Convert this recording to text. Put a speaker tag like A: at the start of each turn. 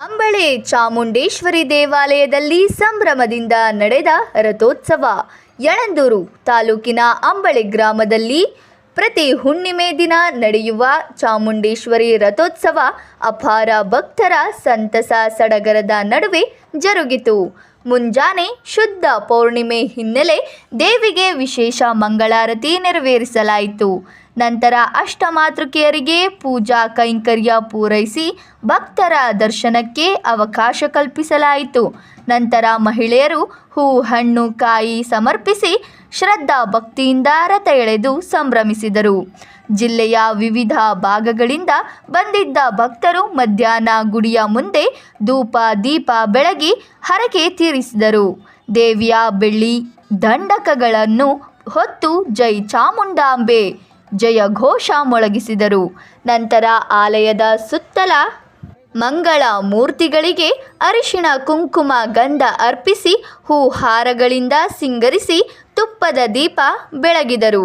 A: ಅಂಬಳೆ ಚಾಮುಂಡೇಶ್ವರಿ ದೇವಾಲಯದಲ್ಲಿ ಸಂಭ್ರಮದಿಂದ ನಡೆದ ರಥೋತ್ಸವ. ಯಳಂದೂರು ತಾಲೂಕಿನ ಅಂಬಳೆ ಗ್ರಾಮದಲ್ಲಿ ಪ್ರತಿ ಹುಣ್ಣಿಮೆ ದಿನ ನಡೆಯುವ ಚಾಮುಂಡೇಶ್ವರಿ ರಥೋತ್ಸವ ಅಪಾರ ಭಕ್ತರ ಸಂತಸ ಸಡಗರದ ನಡುವೆ ಜರುಗಿತು. ಮುಂಜಾನೆ ಶುದ್ಧ ಪೌರ್ಣಿಮೆ ಹಿನ್ನೆಲೆ ದೇವಿಗೆ ವಿಶೇಷ ಮಂಗಳಾರತಿ ನೆರವೇರಿಸಲಾಯಿತು. ನಂತರ ಅಷ್ಟಮಾತೃಕೆಯರಿಗೆ ಪೂಜಾ ಕೈಂಕರ್ಯ ಪೂರೈಸಿ ಭಕ್ತರ ದರ್ಶನಕ್ಕೆ ಅವಕಾಶ ಕಲ್ಪಿಸಲಾಯಿತು. ನಂತರ ಮಹಿಳೆಯರು ಹೂ, ಹಣ್ಣು, ಕಾಯಿ ಸಮರ್ಪಿಸಿ ಶ್ರದ್ಧಾ ಭಕ್ತಿಯಿಂದ ರಥ ಎಳೆದು ಸಂಭ್ರಮಿಸಿದರು. ಜಿಲ್ಲೆಯ ವಿವಿಧ ಭಾಗಗಳಿಂದ ಬಂದಿದ್ದ ಭಕ್ತರು ಮಧ್ಯಾಹ್ನ ಗುಡಿಯ ಮುಂದೆ ಧೂಪ, ದೀಪ ಬೆಳಗಿ ಹರಕೆ ತೀರಿಸಿದರು. ದೇವಿಯ ಬೆಳ್ಳಿ ದಂಡಕಗಳನ್ನು ಹೊತ್ತು ಜೈ ಚಾಮುಂಡಾಂಬೆ, ಜಯ ಘೋಷ ಮೊಳಗಿಸಿದರು. ನಂತರ ಆಲಯದ ಸುತ್ತಲ ಮಂಗಳ ಮೂರ್ತಿಗಳಿಗೆ ಅರಿಶಿಣ ಕುಂಕುಮ ಗಂಧ ಅರ್ಪಿಸಿ ಹೂ ಹಾರಗಳಿಂದ ಸಿಂಗರಿಸಿ ತುಪ್ಪದ ದೀಪ ಬೆಳಗಿದರು.